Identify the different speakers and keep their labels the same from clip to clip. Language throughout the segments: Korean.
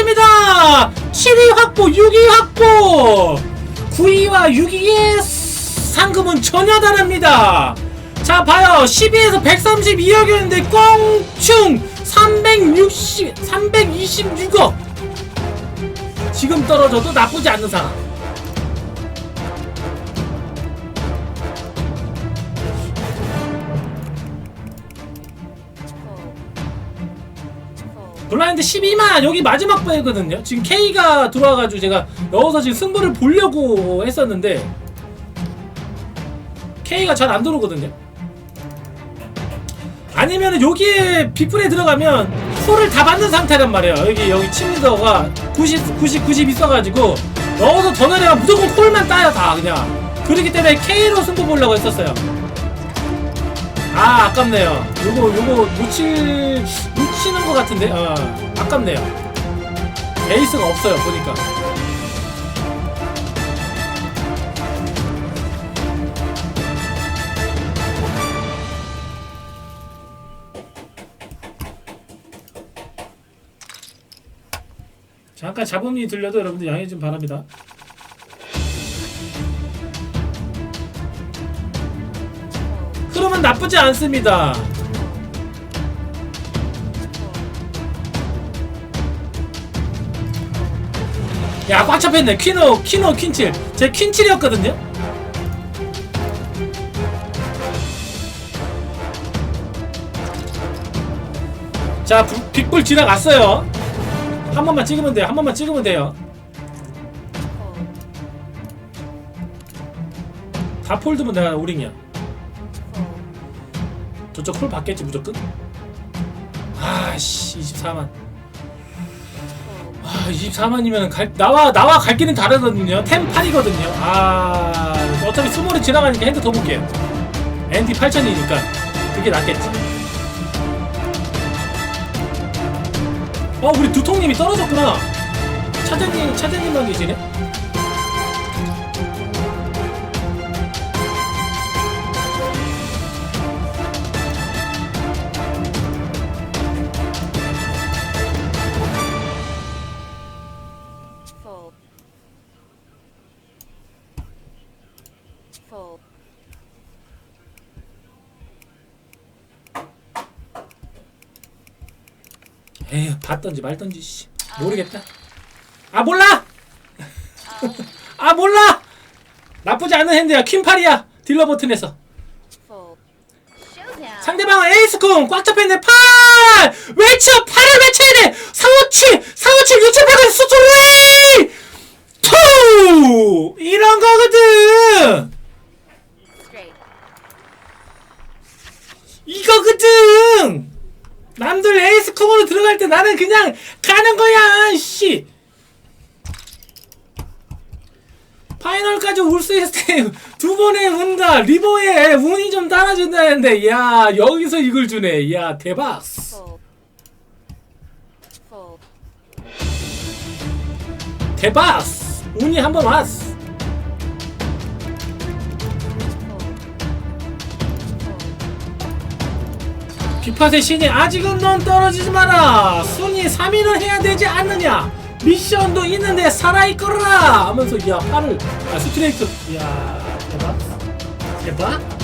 Speaker 1: 떨어집니다! 7위 확보, 6위 확보! 9위와 6위의 상금은 전혀 다릅니다! 자, 봐요. 10위에서 132억이었는데, 꽁충! 360, 326억! 지금 떨어져도 나쁘지 않는 상황. 블라인드 12만 여기 마지막 번이거든요. 지금 K가 들어와가지고 제가 넣어서 지금 승부를 보려고 했었는데 K가 잘 안 들어오거든요. 아니면 여기에 빅플에 들어가면 콜을 다 받는 상태란 말이에요. 여기 여기 침리더가 90 90 90 있어가지고 넣어서 더 내려면 무조건 콜만 따요 다 그냥. 그렇기 때문에 K로 승부 보려고 했었어요. 아 아깝네요. 요거 요거 놓칠 놓치는 것 같은데. 어 아깝네요. 에이스가 없어요 보니까. 잠깐 잡음이 들려도 여러분들 양해 좀 바랍니다. 흐름은 나쁘지 않습니다. 야, 꽉 잡혔네. 퀸오, 퀸오, 퀸칠. 제 퀸칠이었거든요. 자, 부- 빅불 지나갔어요. 한 번만 찍으면 돼요. 한 번만 찍으면 돼요. 다 폴드면 내가.
Speaker 2: Full.
Speaker 1: 저쪽 콜 받겠지 무조건. 아씨 24만.
Speaker 2: Full.
Speaker 1: 아 24만이면 갈 나와 나와 갈 길은 다르거든요. 템 8이거든요. 아 어차피 스몰이 지나가니까 핸드 더 볼게요. ND 8000이니까 그게 낫겠지. 어 우리 두통님이 떨어졌구나. 차장님 차장님만 계시네. 에휴 봤던지 말던지 씨. 모르겠다. 아 몰라. 아. 몰라. 나쁘지 않은 핸드야. 퀸팔이야. 딜러 버튼에서. 상대방은 에이스콘 꽉 잡혀있네 8 외쳐! 8을 외쳐야 돼! 457 457 6,800 수투레이 2 이런 거거든
Speaker 2: Straight.
Speaker 1: 이거거든 남들 에이스콘으로 들어갈 때 나는 그냥 가는 거야 씨 파이널까지 올 수 있을 때 두 번의 운다 리버에 운이 좀 따라준다는데 야 여기서 이걸 주네 야 대박. 대박 운이 한번 왔어. 비팟의 신이 아직은 넌 떨어지지 마라 순위 3위를 해야 되지 않느냐 미션도 있는데 살아있거라! 하면서 야 팔을 아 스트레이트. 야 대박. 대박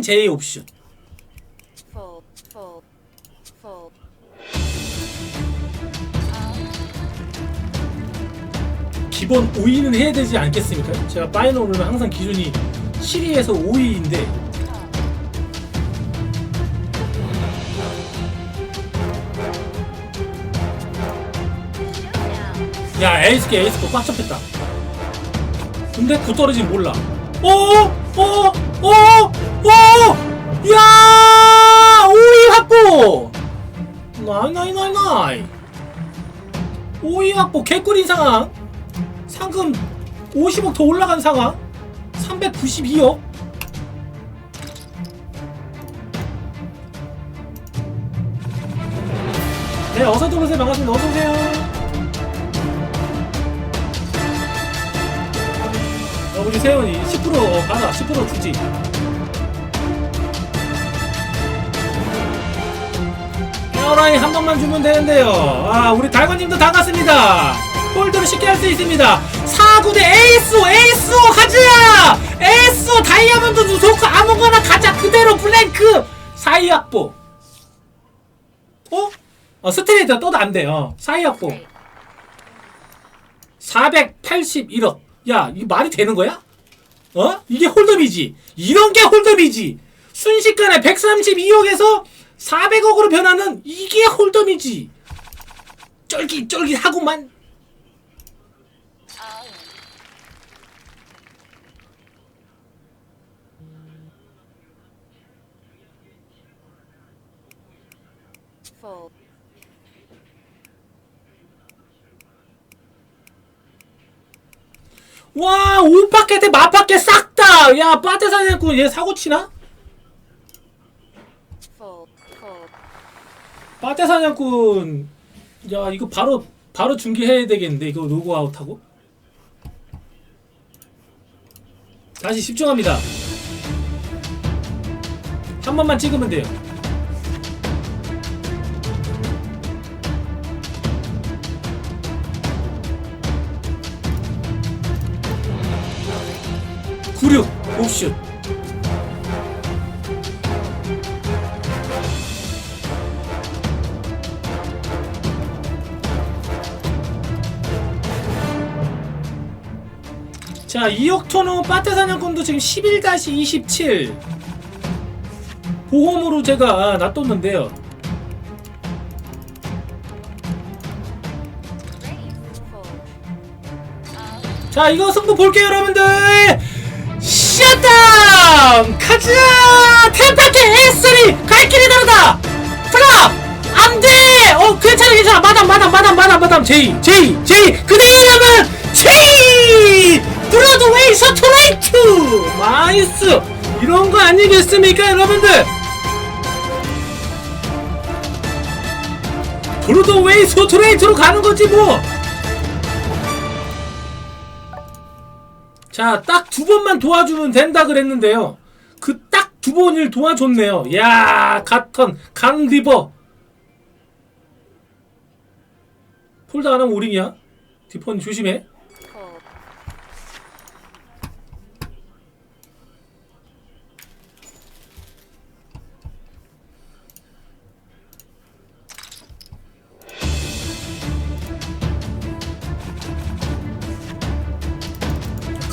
Speaker 1: 퀸 제이 옵션. 기본 5위는 해야 되지 않겠습니까? 제가 파이널은 항상 기준이 7위에서 5위인데
Speaker 2: Showdown.
Speaker 1: 야 에이스게 에이스거 꽉 잡혔다 근데 구 떨어지면 몰라 어? 어? 어? 어? 야! 5위 확보! 나이 나이 나이 나이. 5위 확보. 개꿀인 상황. 상금 50억 더 올라간 상황. 392억. 네 어서 들어오세요. 반갑습니다. 어서오세요. 어, 우리 세연이 10% 어, 받아. 10% 주지 에어라인 한 번만 주면 되는데요 아 우리 달관님도 반갑습니다 홀드를 쉽게 할 수 있습니다 4구대 에이스오 에이스오 가자 에이스오 다이아몬드 누소크 아무거나 가자 그대로 블랭크 사이 확보 어? 어 스트레이트 떠도 안 돼요 사이 확보
Speaker 2: Straight.
Speaker 1: 481억. 야, 이게 말이 되는 거야? 어? 이게 홀덤이지. 이런 게 홀덤이지. 순식간에 132억에서 400억으로 변하는 이게 홀덤이지.
Speaker 2: Fold.
Speaker 1: 와, 오파켓에 마파켓 싹 다. 야, 빠테사냥꾼 얘 사고 치나? 빠테사냥꾼. 야, 이거 바로 바로 중계해야 되겠는데 이거 로그아웃하고. 다시 집중합니다. 한 번만 찍으면 돼요. 구륙 옵션 자 2억 토노 빠트 사냥꾼도 지금 11-27 보험으로 제가 놔뒀는데요. 자 이거 승부 볼게요 여러분들. 셧다운! 가자! 템파케 S3 갈 길이 다르다! 플랍 안돼! 어 괜찮아 괜찮아. 마담 마담 마담 마담 마담. 제이 제이 제이! 그대의 이름은 제이 브로드웨이 서토라이트 나이스 이런 거 아니겠습니까 여러분들 브로드웨이 서토라이트로 가는 거지 뭐 자, 딱 두 번만 도와주면 된다 그랬는데요. 그 딱 두 번을 도와줬네요. 야, 갓턴, 강리버. 폴드 안 하면 오링이야. 디폰 조심해.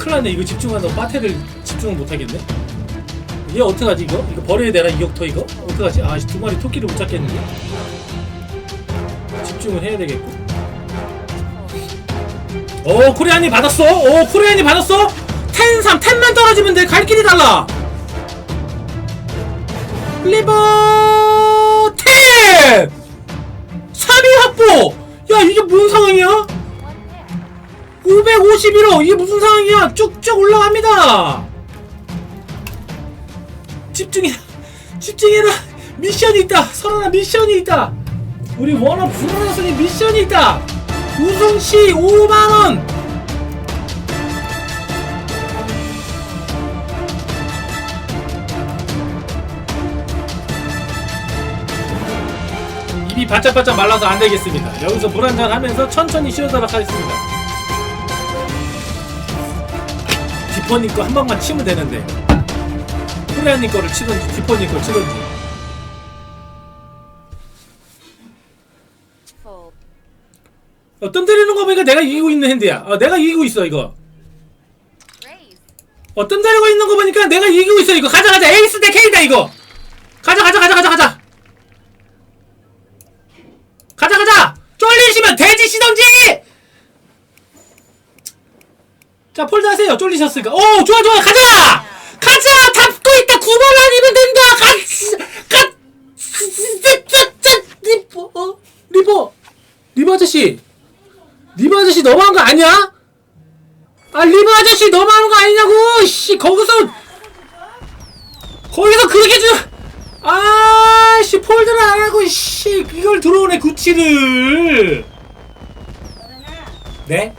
Speaker 1: 큰일 났네. 이거 집중한다고 빠테를 집중을 못하겠네. 얘 어떡하지, 이거? 이거 버려야 되나, 이억터 이거? 어떡하지? 아, 두 마리 토끼를 못 잡겠는데. 집중을 해야 되겠고. 오, 코리안이 받았어. 오, 코리안이 받았어. 텐 3, 텐만 떨어지면 돼. 갈 길이 달라. 리버 텐! 3위 확보! 야, 이게 무슨 상황이야?
Speaker 2: One pair.
Speaker 1: 551억 이게 무슨 상황이야? 쭉쭉 올라갑니다. 집중해. 집중해라. 미션이 있다. 설아나 미션이 있다. 우리 워너 브로너스니 미션이 있다. 우승시 5만원. 입이 바짝바짝 말라서 안 되겠습니다. 여기서 물 한잔 하면서 천천히 쉬어도록 하겠습니다 디퍼님 거한 방만 치면 되는데. 프레아님 거를 치던지 디퍼님 거
Speaker 2: Fold.
Speaker 1: 어, 뜸 때리는 거 보니까 내가 이기고 있는 핸드야. 어, 내가 이기고 있어 이거. 어, 뜸 때리고 있는 거 보니까 내가 이기고 있어 이거. 가자 가자. 에이스 대 K다 이거. 가자 가자 가자 가자 가자. 가자 가자 쫄리시면 돼지 시던지 하세요? 쫄리셨으니까. 오 좋아 좋아. 가자! 가자! 잡고 있다. 9번 아니면 된다. 가가 리버 어? 리버. 리버 아저씨. 리버 아저씨 너무한 거 아니야? 아 리버 아저씨 너무하는 거 아니냐고 씨. 거기서 거기서 그렇게 좀아씨. 폴드를 안 하고 씨. 이걸 들어오네 구치를. 네?